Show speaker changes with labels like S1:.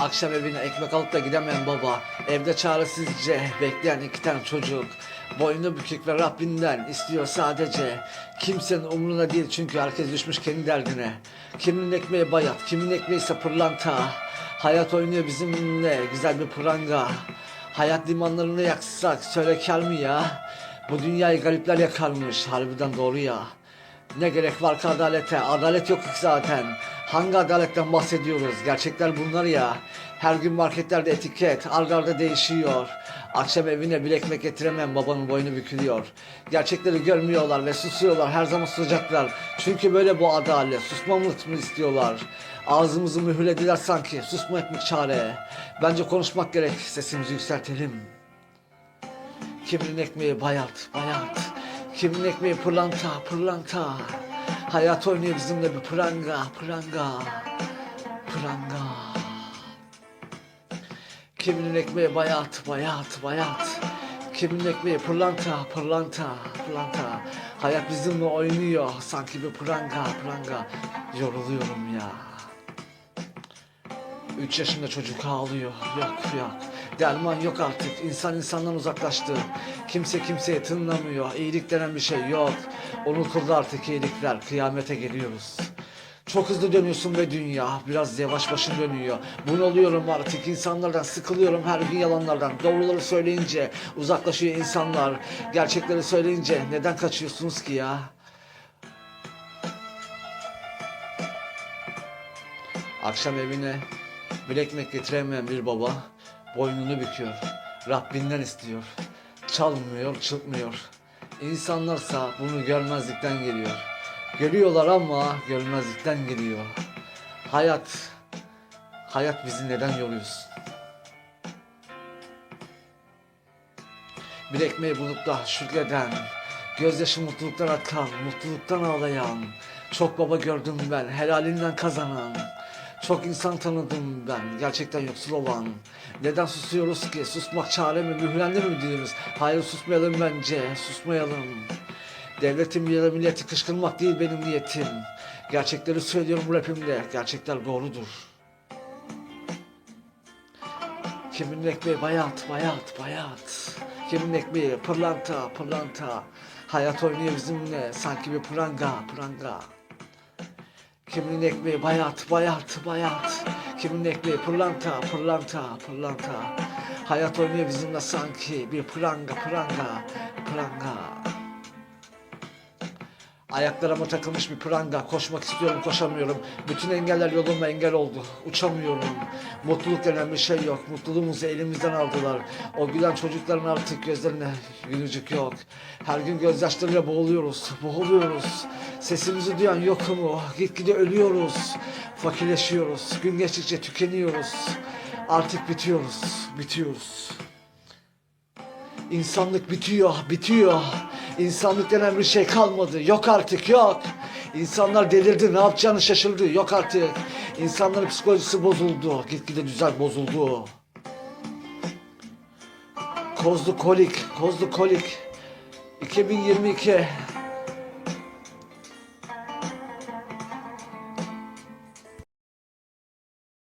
S1: Akşam evine ekmek alıp da gidemeyen baba. Evde çaresizce bekleyen iki tane çocuk. Boynu bükük ve Rabbinden istiyor sadece. Kimsenin umruna değil çünkü herkes düşmüş kendi derdine. Kimin ekmeği bayat, kimin ekmeği ise pırlanta. Hayat oynuyor bizimle güzel bir pranga. Hayat limanlarını yaksak söyle kar mı ya? Bu dünyayı garipler yakarmış harbiden doğru ya. Ne gerek var ki adalete? Adalet yok zaten. Hangi adaletten bahsediyoruz? Gerçekler bunlar ya. Her gün marketlerde etiket, arda arda değişiyor. Akşam evine bir ekmek getiremem babanın boynu bükülüyor. Gerçekleri görmüyorlar ve susuyorlar. Her zaman susacaklar. Çünkü böyle bu adalet. Susmamız mı istiyorlar? Ağzımızı mühürlediler sanki. Susmak mı çare? Bence konuşmak gerek. Sesimizi yükseltelim. Kimin ekmeği bayat, bayat. Kimin ekmeği pırlanta, pırlanta. Hayat oynuyor bizimle bir pranga, pranga, pranga. Kiminin ekmeği bayat, bayat, bayat. Kimin ekmeği pırlanta, pırlanta, pırlanta. Hayat bizimle oynuyor sanki bir pranga, pranga. Yoruluyorum ya. Üç yaşında çocuk ağlıyor. Yok yok. Derman yok artık. İnsan insandan uzaklaştı. Kimse kimseye tınlamıyor. İyilik denen bir şey yok. Unutuldu artık iyilikler. Kıyamete geliyoruz. Çok hızlı dönüyorsun ve dünya biraz yavaş başın dönüyor. Bunalıyorum artık insanlardan sıkılıyorum her gün yalanlardan. Doğruları söyleyince uzaklaşıyor insanlar. Gerçekleri söyleyince neden kaçıyorsunuz ki ya? Akşam evine bir ekmek getiremeyen bir baba boynunu büküyor. Rabbinden istiyor. Çalmıyor, çırpmıyor. İnsanlarsa bunu görmezlikten geliyor. Görüyorlar ama görmezlikten geliyor. Hayat, hayat bizi neden yoruyorsun? Bir ekmeği bulup da şükreden, gözyaşı mutluluktan akan, mutluluktan ağlayan, çok baba gördüm ben, helalinden kazanan, çok insan tanıdım ben, gerçekten yoksul olan. Neden susuyoruz ki? Susmak çare mi, mühürlendi mi dilimiz? Hayır susmayalım bence, susmayalım. Devletim ya da milleti kışkırtmak değil benim niyetim. Gerçekleri söylüyorum rapimde, gerçekler doğrudur. Kimin ekmeği bayat, bayat, bayat. Kimin ekmeği pırlanta, pırlanta. Hayat oynuyor bizimle sanki bir pranga, pranga. Kimin ekmeği bayat, bayat, bayat. Kimin ekmeği pırlanta, pırlanta, pırlanta. Hayat oynuyor bizimle sanki bir pranga, pranga, pranga. Ayaklarıma takılmış bir pranga. Koşmak istiyorum, koşamıyorum. Bütün engeller yoluma engel oldu. Uçamıyorum. Mutluluk bir şey yok. Mutluluğumuzu elimizden aldılar. O gülen çocukların artık gözlerine gülücük yok. Her gün gözyaşlarıyla boğuluyoruz. Boğuluyoruz. Sesimizi duyan yok mu? Gitgide ölüyoruz. Fakirleşiyoruz. Gün geçtikçe tükeniyoruz. Artık bitiyoruz. Bitiyoruz. İnsanlık bitiyor, bitiyor. İnsanlık denen bir şey kalmadı. Yok artık, yok. İnsanlar delirdi, ne yapacağını şaşırdı. Yok artık. İnsanların psikolojisi bozuldu. Gitgide düzen bozuldu. Kozlu kolik, kozlu kolik. 2022